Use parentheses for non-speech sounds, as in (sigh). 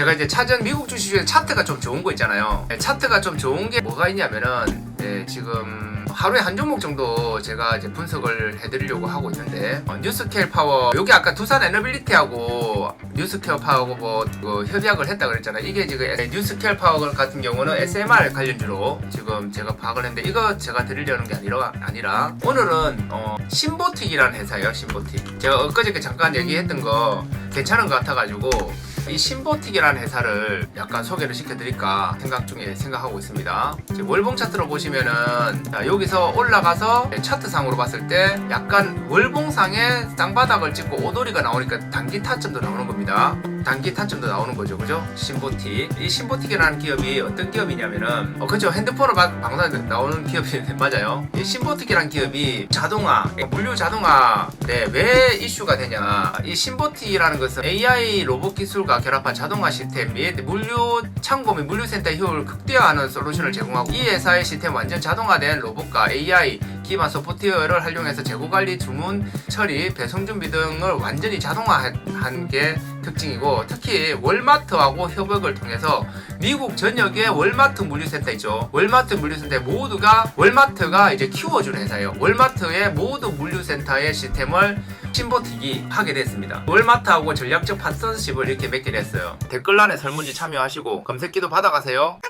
제가 이제 찾은 미국 주식 중에 차트가 좀 좋은 거 있잖아요. 네, 차트가 좀 좋은 게 뭐가 있냐면은 네, 지금 하루에 한 종목 정도 제가 이제 분석을 해드리려고 하고 있는데 어, 뉴스케일 파워 여기 아까 두산 에너빌리티하고 뉴스케일 파워하고 뭐 그 협약을 했다 그랬잖아요. 이게 지금 뉴스케일 파워 같은 경우는 SMR 관련주로 지금 제가 파악을 했는데 이거 제가 드리려는 게 아니라 아니라 오늘은 어, 신보틱이라는 회사예요. 신보틱. 제가 엊그저께 잠깐 얘기했던 거 괜찮은 것 같아가지고 이 신보틱이라는 회사를 약간 소개를 시켜드릴까 생각 중에 생각하고 있습니다. 월봉 차트로 보시면은 자, 여기서 올라가서 차트상으로 봤을 때 약간 월봉상에 쌍바닥을 찍고 오도리가 나오니까 단기 타점도 나오는 겁니다. 단기 타점도 나오는 거죠, 그죠? 신보틱. 이 신보틱이라는 기업이 어떤 기업이냐면은 어, 그죠? 핸드폰으로 막 방송 나오는 기업이 (laughs) 맞아요. 이 신보틱이라는 기업이 자동화, 물류 자동화 네 왜 이슈가 되냐? 이 신보틱이라는 것은 AI 로봇 기술과 결합한 자동화 시스템 및 물류 창고 및 물류센터 효율을 극대화하는 솔루션을 제공하고 이 회사의 시스템 완전 자동화된 로봇과 AI 기반 소프트웨어를 활용해서 재고 관리, 주문 처리, 배송 준비 등을 완전히 자동화한 게 특징이고 특히 월마트하고 협업을 통해서 미국 전역에 월마트 물류센터 있죠. 월마트 물류센터 모두가 월마트가 이제 키워주는 회사예요. 월마트의 모두 물류 센터의 시스템을 신보틱이 하게 됐습니다. 월마트하고 전략적 파트너십을 이렇게 맺게 됐어요. 댓글란에 설문지 참여하시고 검색기도 받아가세요.